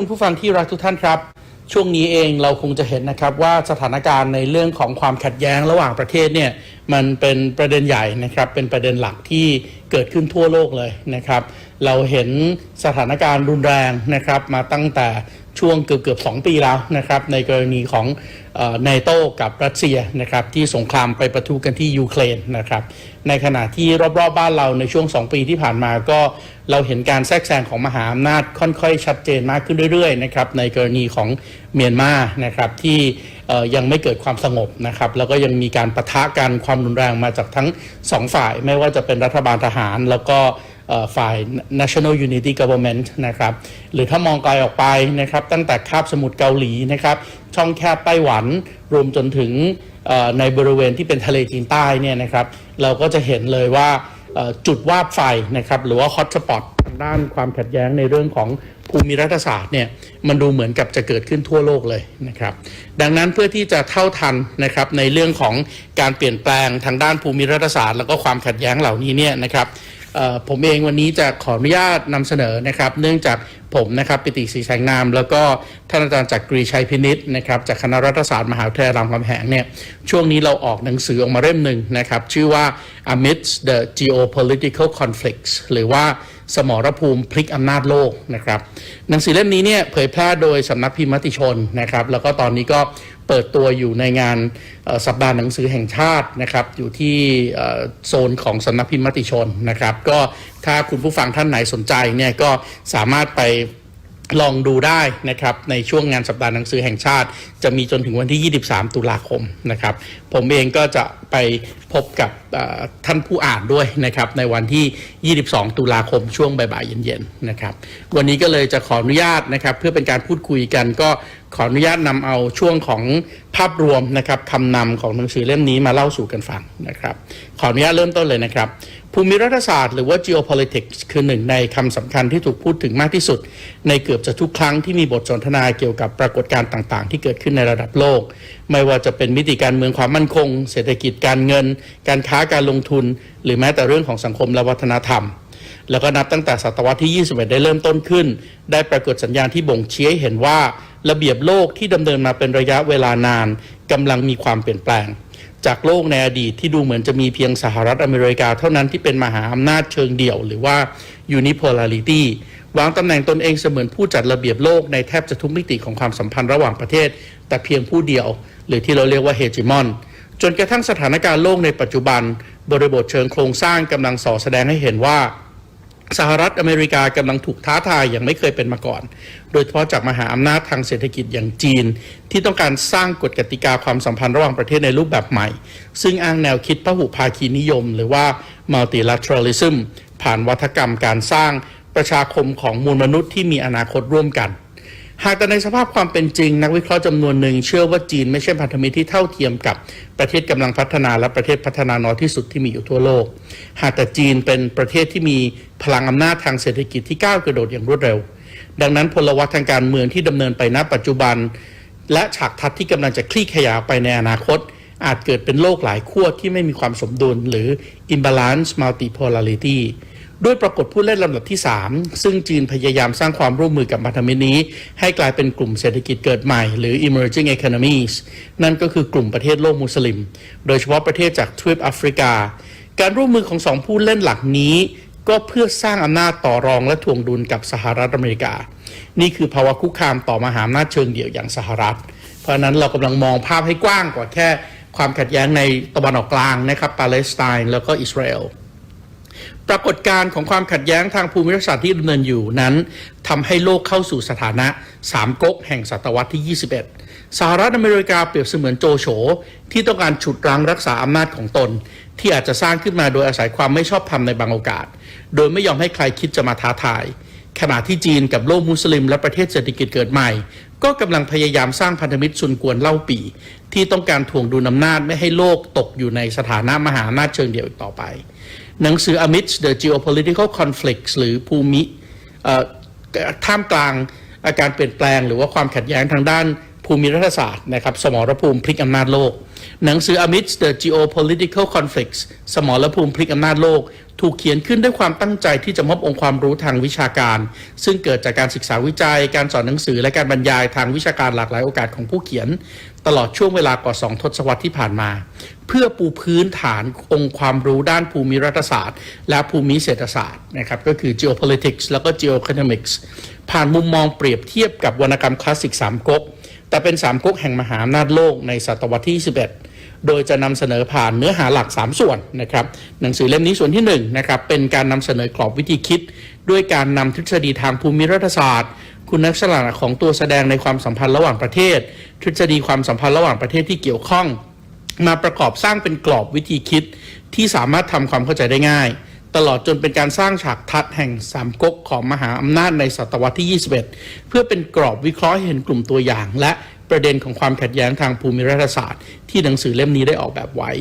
คุณผู้ฟังที่รักทุกท่านครับ ช่วงนี้เองเราคงจะเห็นนะครับว่าสถานการณ์ในเรื่องของความขัดแย้งระหว่างประเทศเนี่ยมันเป็นประเด็นใหญ่นะครับ เป็นประเด็นหลักที่เกิดขึ้นทั่วโลกเลยนะครับ เราเห็นสถานการณ์รุนแรงนะครับ มาตั้งแต่ ช่วงเกือบเกือบสองปีแล้วนะครับในกรณีของเนโต้กับรัสเซียนะครับที่สงครามไปประทุกันที่ยูเครนนะครับในขณะที่รอบๆบบ้านเราในช่วง 2 ปีที่ผ่านมาก็เราเห็นการแทรกแซงของมหาอำนาจค่อยๆชัดเจนมากขึ้นเรื่อยๆนะครับในกรณีของเมียนมานะครับที่ยังไม่เกิดความสงบนะครับแล้วก็ยังมีการปะทะกันความรุนแรงมาจากทั้งสองฝ่าย ไม่ว่าจะเป็นรัฐบาลทหารแล้วก็ ฝ่าย National Unity Government นะครับหรือถ้ามองไกลออกไปนะครับตั้งแต่คาบสมุทรเกาหลีนะครับช่องแคบไต้หวัน รวมจนถึงในบริเวณที่เป็นทะเลจีนใต้เนี่ยนะครับเราก็จะเห็นเลยว่าจุดวาบไฟนะครับหรือว่าฮอตสปอตทางด้านความขัดแย้งในเรื่องของภูมิรัฐศาสตร์เนี่ยมันดูเหมือนกับจะเกิดขึ้นทั่วโลกเลยนะครับดังนั้นเพื่อที่จะเท่าทันนะครับในเรื่องของการเปลี่ยนแปลงทางด้านภูมิรัฐศาสตร์ แล้วก็ความขัดแย้งเหล่านี้เนี่ยนะครับ ผมเองวันนี้จะขออนุญาตนำเสนอนะครับ เนื่องจากผมนะครับปิติศรีแสงนาม แล้วก็ท่านอาจารย์จักรีชัยพินิษนะครับจากคณะรัฐศาสตร์มหาวิทยาลัยรามคำแหงเนี่ยช่วงนี้เราออกหนังสือออกมาเล่มหนึ่งนะครับ ชื่อว่า amidst the geopolitical conflicts หรือว่าสมรภูมิพลิกอำนาจโลกนะครับหนังสือเล่มนี้เนี่ยเผยแพร่โดยสำนักพิมพ์มติชนนะครับ แล้วก็ตอนนี้ก็ เปิดตัวอยู่ในงานสัปดาห์หนังสือแห่งชาตินะครับอยู่ที่โซนของสำนักพิมพ์มติชนนะครับก็ถ้าคุณผู้ฟังท่านไหนสนใจเนี่ยก็สามารถไปลองดูได้นะครับในช่วงงานสัปดาห์หนังสือแห่งชาติ จะมีจนถึงวันที่ 23 ตุลาคมนะครับผมเองก็จะ ไปพบกับท่านผู้อ่านด้วยนะครับในวันที่ 22 ตุลาคมช่วงบ่ายๆเย็นๆนะครับวันนี้ก็เลยจะขออนุญาตนะครับเพื่อเป็นการพูดคุยกันก็ขออนุญาตนำเอาช่วงของภาพรวมนะครับคำนำของหนังสือเล่มนี้มาเล่าสู่กันฟังนะครับขออนุญาตเริ่มต้นเลยนะครับภูมิรัฐศาสตร์หรือว่า geopolitics คือหนึ่งในคำสำคัญที่ถูกพูดถึงมากที่สุด ในเกือบจะทุกครั้งที่มีบทสนทนาเกี่ยวกับปรากฏการณ์ต่างๆ ที่เกิดขึ้นในระดับโลก ไม่ว่าจะเป็นมิติการเมืองความมั่นคง เศรษฐกิจการเงิน การค้าการลงทุน หรือแม้แต่เรื่องของสังคมและวัฒนธรรม แล้วก็นับตั้งแต่ศตวรรษที่ 21 ได้เริ่มต้นขึ้น ได้ปรากฏสัญญาณที่บ่งชี้ให้เห็นว่า ระเบียบโลกที่ดำเนินมาเป็นระยะเวลานานกำลังมีความเปลี่ยนแปลง จากโลกในอดีตที่ดูเหมือนจะมีเพียงสหรัฐอเมริกาเท่านั้นที่เป็นมหาอำนาจเชิงเดี่ยว หรือว่า unipolarity วางตำแหน่งตนเองเสมือนผู้จัดระเบียบโลกในแทบจะทุกมิติของความสัมพันธ์ระหว่างประเทศ แต่เพียงผู้เดียว หรือที่เราเรียกว่า hegemon จน จนกระทั่งสถานการณ์โลกในปัจจุบัน บริบทเชิงโครงสร้างกำลังส่อแสดงให้เห็นว่า สหรัฐอเมริกากำลังถูกท้าทายอย่างไม่เคยเป็นมาก่อน โดยเฉพาะจากมหาอำนาจทางเศรษฐกิจอย่างจีน ที่ต้องการสร้างกฎกติกาความสัมพันธ์ระหว่างประเทศในรูปแบบใหม่ ซึ่งอ้างแนวคิดพหุภาคีนิยม หรือว่า multilateralism ผ่านวัฒกรรมการสร้างประชาคมของมวลมนุษย์ที่มีอนาคตร่วมกัน หากแต่ในสภาพความเป็นจริง นักวิเคราะห์จำนวนหนึ่งเชื่อว่าจีนไม่ใช่พันธมิตรที่เท่าเทียมกับประเทศกำลังพัฒนาและประเทศพัฒนาน้อยที่สุดที่มีอยู่ทั่วโลก หากแต่จีนเป็นประเทศที่มีพลังอำนาจทางเศรษฐกิจที่ก้าวกระโดดอย่างรวดเร็ว ดังนั้นพลวัตทางการเมืองที่ดำเนินไปณปัจจุบัน และฉากทัศน์ที่กำลังจะคลี่ขยายไปในอนาคต อาจเกิดเป็นโลกหลายขั้วที่ไม่มีความสมดุลหรือ imbalance multipolarity ด้วยปรากฏผู้เล่นลำดับที่ 3 ซึ่งจีนพยายามสร้างความร่วมมือกับพันธมิตรนี้ ให้กลายเป็นกลุ่มเศรษฐกิจเกิดใหม่หรือ emerging economies นั่นก็คือกลุ่มประเทศโลกมุสลิม โดยเฉพาะประเทศจากทวีปแอฟริกา การร่วมมือของสองผู้เล่นหลักนี้ ก็เพื่อสร้างอำนาจต่อรองและถ่วงดุลกับสหรัฐอเมริกา นี่คือภาวะคุกคามต่อมหาอำนาจเชิงเดี่ยวอย่างสหรัฐ เพราะนั้นเรากำลังมองภาพให้กว้างกว่าแค่ความขัดแย้งในตะวันออกกลางนะครับปาเลสไตน์แล้วก็อิสราเอล ปรากฏการณ์ของความขัดแย้งทางภูมิรัฐศาสตร์ที่ดำเนินอยู่นั้นทำให้โลกเข้าสู่สถานะสามก๊กแห่งศตวรรษที่ 21 สหรัฐอเมริกาเปรียบเสมือนโจโฉที่ต้องการฉุดรั้งรักษาอำนาจของตน ที่อาจจะสร้างขึ้นมาโดยอาศัยความไม่ชอบธรรมในบางโอกาส โดยไม่ยอมให้ใครคิดจะมาท้าทาย ขณะที่จีนกับโลกมุสลิมและประเทศเศรษฐกิจเกิดใหม่ ก็กำลังพยายามสร้างพันธมิตรสุนกวนเล่าปี ที่ต้องการถ่วงดุลอำนาจไม่ให้โลกตกอยู่ในสถานะมหาอำนาจเชิงเดี่ยวอีกต่อไป หนังสือ Amidst the Geopolitical Conflicts หรือภูมิท่ามกลางอาการเปลี่ยนแปลง หรือว่าความขัดแย้งทางด้านภูมิรัฐศาสตร์นะครับสมรภูมิพลิกอำนาจโลก หนังสือ Amidst the Geopolitical Conflicts สมรภูมิพลิกอำนาจโลก ถูกเขียนขึ้นด้วยความตั้งใจที่จะมอบองค์ความรู้ทางวิชาการ ซึ่งเกิดจากการศึกษาวิจัย การสอนหนังสือและการบรรยายทางวิชาการหลากหลายโอกาสของผู้เขียน ตลอดช่วงเวลากว่าสองทศวรรษที่ผ่านมา เพื่อปูพื้นฐานองค์ความรู้ด้านภูมิรัฐศาสตร์ และภูมิเศรษฐศาสตร์นะครับก็คือ geopolitics แล้วก็ geoeconomics ผ่านมุมมองเปรียบเทียบกับวรรณกรรมคลาสสิกสามก๊ก แต่เป็นสามก๊กแห่งมหาอำนาจโลกในศตวรรษที่ 21 โดยจะนำเสนอผ่านเนื้อหาหลัก 3 ส่วนนะครับหนังสือเล่มนี้ส่วนที่1นะครับเป็นการนำเสนอกรอบวิธีคิด ด้วยการนำทฤษฎีทางภูมิรัฐศาสตร์ คุณลักษณะของตัวแสดงในความสัมพันธ์ระหว่างประเทศ ทฤษฎีความสัมพันธ์ระหว่างประเทศที่เกี่ยวข้อง มาประกอบสร้างเป็นกรอบวิธีคิด ที่สามารถทำความเข้าใจได้ง่าย ตลอดจนเป็นการสร้างฉากทัดแห่งสามก๊กของมหาอำนาจในศตวรรษที่ 21 เพื่อเป็นกรอบวิเคราะห์เห็นกลุ่มตัวอย่าง และประเด็นของความขัดแย้งทางภูมิรัฐศาสตร์ ที่หนังสือเล่มนี้ได้ออกแบบไว้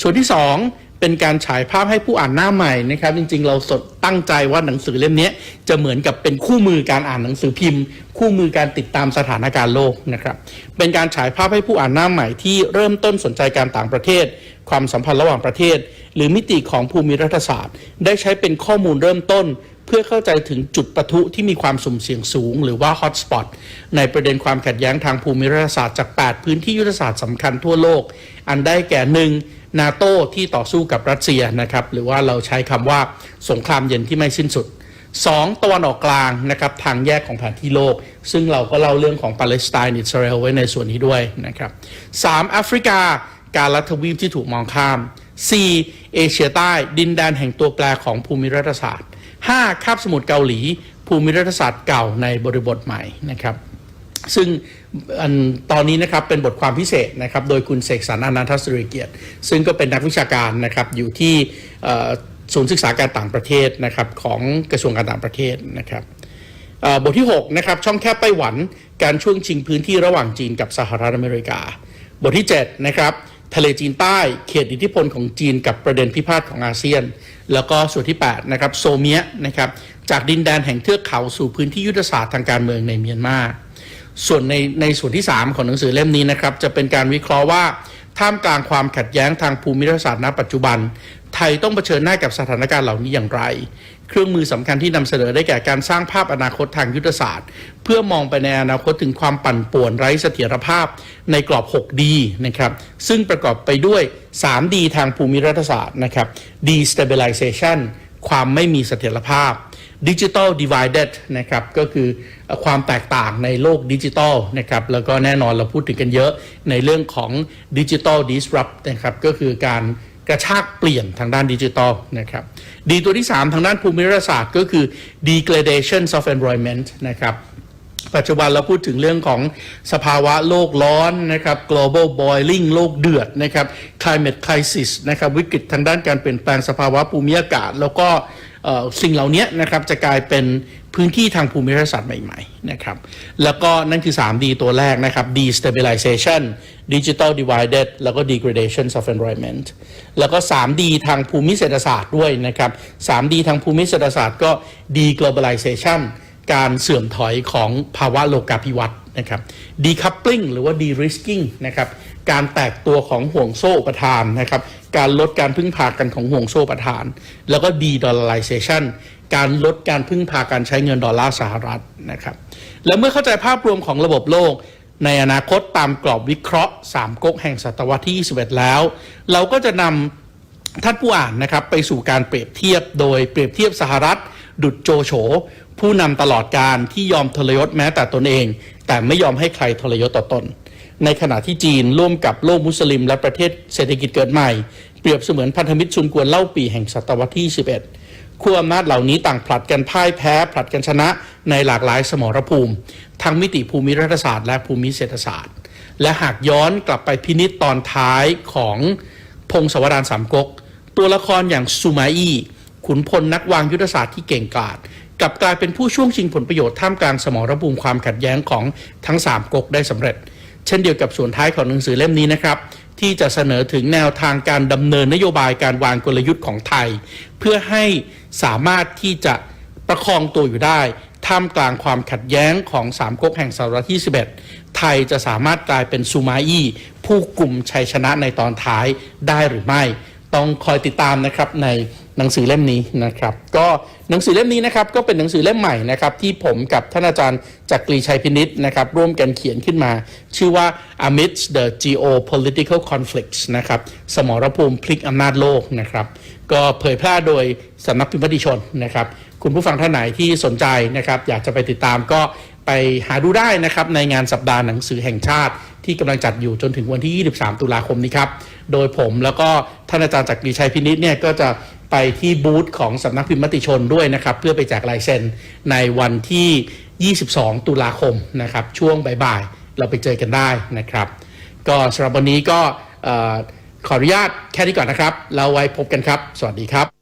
ส่วนที่ 2 เป็นการฉายภาพให้ผู้อ่านหน้าใหม่นะครับจริงๆ เราสดตั้งใจว่าหนังสือเล่มนี้จะเหมือนกับเป็นคู่มือการอ่านหนังสือพิมพ์ คู่มือการติดตามสถานการณ์โลกนะครับเป็นการฉายภาพให้ผู้อ่านหน้าใหม่ที่เริ่มต้นสนใจการต่างประเทศ ความสัมพันธ์ระหว่างประเทศ หรือมิติของภูมิรัฐศาสตร์ ได้ใช้เป็นข้อมูลเริ่มต้น พื่อเข้าใจถึงจุดปะทุที่มีความสุ่มเสี่ยงสูง หรือว่าฮอตสปอตในประเด็นความขัดแย้งทางภูมิรัฐศาสตร์จาก 8 พื้นที่ยุทธศาสตร์สำคัญทั่วโลก อันได้แก่หนึ่งนาโตที่ต่อสู้กับรัสเซียนะครับหรือว่าเราใช้คำว่าสงครามเย็นที่ไม่สิ้นสุด 2. ตะวันออกกลางนะครับทางแยกของแผนที่โลก ซึ่งเราก็เล่าเรื่องของปาเลสไตน์อิสราเอลไว้ในส่วนนี้ด้วยนะครับ 3. แอฟริกาการลัทวีปที่ถูกมองข้าม 4. เอเชียใต้ ดินแดนแห่งตัวแปรของภูมิรัฐศาสตร์ 5. คาบสมุทรเกาหลี ภูมิรัฐศาสตร์เก่าในบริบทใหม่นะครับ ซึ่งอันตอนนี้นะครับเป็นบทความพิเศษนะครับ โดยคุณเสกสรรอนันทสุริเกียรติ ซึ่งก็เป็นนักวิชาการนะครับอยู่ที่ศูนย์ศึกษาการต่างประเทศนะครับของกระทรวงการต่างประเทศนะครับบทที่6นะครับช่องแคบไต้หวันการช่วงชิงพื้นที่ระหว่างจีนกับสหรัฐอเมริกา บทที่7นะครับ ทะเลจีนใต้เขตอิทธิพลของจีนกับประเด็นพิพาทของอาเซียน แล้วก็ส่วนที่8นะครับโซเมียนะครับจากดินแดนแห่งเทือกเขาสู่พื้นที่ยุทธศาสตร์ทางการเมืองในเมียนมาส่วนในในส่วนที่ 3 ของหนังสือเล่มนี้นะครับจะเป็นการวิเคราะห์ว่าท่ามกลางความขัดแย้งทางภูมิรัฐศาสตร์ณปัจจุบัน ทยต้องเผชิญหน้ากับสถานการณ์เหล่านี้อย่างไร เครื่องมือสำคัญที่นำเสนอได้แก่การสร้างภาพอนาคตทางยุทธศาสตร์ เพื่อมองไปในอนาคตถึงความปั่นป่วนไร้เสถียรภาพในกรอบ 6D นะครับซึ่งประกอบไปด้วย 3D ทางภูมิรัฐศาสตร์นะครับ destabilization ความไม่มีเสถียรภาพดิจิ t a ลดิว i เดนะครับก็คือความแตกต่างในโลกดิจิทัลนะครับแล้วก็แน่นอนเราพูดถึงกันเยอะในเรื่องของดิจิ t a ลดิสรับนะครับก็คือการ กระชากเปลี่ยนทางด้านดิจิตอลนะครับดีตัวที่ 3 ทางด้านภูมิรัศาสตร์ก็คือ degradation of environment นะครับปัจจุบันเราพูดถึงเรื่องของสภาวะโลกร้อนนะครับ global boiling โลกเดือดนะครับ climate crisis นะครับวิกฤตทางด้านการเปลี่ยนแปลงสภาวะภูมิอากาศ แล้วก็ สิ่งเหล่านี้นะครับจะกลายเป็นพื้นที่ทางภูมิรัฐศาสตร์ใหม่ๆนะครับแล้วก็นั่นคือ 3D ตัวแรกนะครับ destabilization digital divided แล้วก็ degradation of environment แล้วก็ 3D ทางภูมิเศรษฐศาสตร์ด้วยนะครับ 3D ทางภูมิเศรษฐศาสตร์ก็ deglobalization การเสื่อมถอยของภาวะโลกาภิวัตน์นะครับ decoupling หรือว่า de-risking นะครับการแตกตัวของห่วงโซ่อุปทานนะครับ การลดการพึ่งพากันของห่วงโซ่อุปทาน แล้วก็ de-dollarization การลดการพึ่งพาการใช้เงินดอลลาร์สหรัฐนะครับ และเมื่อเข้าใจภาพรวมของระบบโลก ในอนาคตตามกรอบวิเคราะห์ 3ก๊กแห่งศตวรรษที่ 21 แล้ว เราก็จะนำท่านผู้อ่านนะครับไปสู่การเปรียบเทียบโดยเปรียบเทียบสหรัฐ ดุดโจโฉผู้นำตลอดการที่ยอมทรยศแม้แต่ตนเอง แต่ไม่ยอมให้ใครทรยศต่อตน ในขณะที่จีนร่วมกับโลกมุสลิม และประเทศเศรษฐกิจเกิดใหม่ เปรียบเสมือนพันธมิตรชุนกวนเล่าปีแห่งศตวรรษที่ 11ขั้วอำนาจเหล่านี้ต่างผลัดกันพ่ายแพ้ผลัดกันชนะในหลากหลายสมรภูมิ ทั้งมิติภูมิรัฐศาสตร์และภูมิเศรษฐศาสตร์ และหากย้อนกลับไปพินิจตอนท้ายของพงศาวดารสามก๊กตัวละครอย่างซูมาอี้ขุนพลนักวางยุทธศาสตร์ที่เก่งกาจกลับกลายเป็นผู้ช่วงชิงผลประโยชน์ท่ามกลางสมรภูมิความขัดแย้งของทั้งสามก๊กได้สำเร็จ ช่นเดียวกับส่วนท้ายของหนังสือเล่มนี้นะครับ ที่จะเสนอถึงแนวทางการดำเนินนโยบายการวางกลยุทธ์ของไทย เพื่อให้สามารถที่จะประคองตัวอยู่ได้ท่ามกลางความขัดแย้งของสามก๊กแห่งศตวรรษที่ 11 ไทยจะสามารถกลายเป็นซูมาอี้ผู้กลุ่มชัยชนะในตอนท้ายได้หรือไม่ ต้องคอยติดตามนะครับใน หนังสือเล่มนี้นะครับ ก็หนังสือเล่มนี้นะครับก็เป็นหนังสือเล่มใหม่นะครับที่ผมกับท่านอาจารย์จักรีชัยพินิษนะครับร่วมกันเขียนขึ้นมา ชื่อว่า Amidst the Geopolitical Conflicts นะครับสมรภูมิพลิกอำนาจโลกนะครับ ก็เผยแพร่โดยสำนักพิมพ์มติชนนะครับ คุณผู้ฟังท่านไหนที่สนใจนะครับ อยากจะไปติดตามก็ไปหาดูได้นะครับในงานสัปดาห์หนังสือแห่งชาติที่กำลังจัดอยู่จนถึงวันที่ 23 ตุลาคมนี้ครับ โดยผมแล้วก็ท่านอาจารย์จักรีชัยพินิษเนี่ยก็จะ ไปที่บูธของสำนักพิมพ์มติชนด้วยนะครับ เพื่อไปแจกลายเซ็นในวันที่ 22 ตุลาคมนะครับ ช่วงบ่ายๆ เราไปเจอกันได้นะครับ ก็สำหรับวันนี้ก็ขออนุญาตแค่นี้ก่อนนะครับ เราไว้พบกันครับ สวัสดีครับ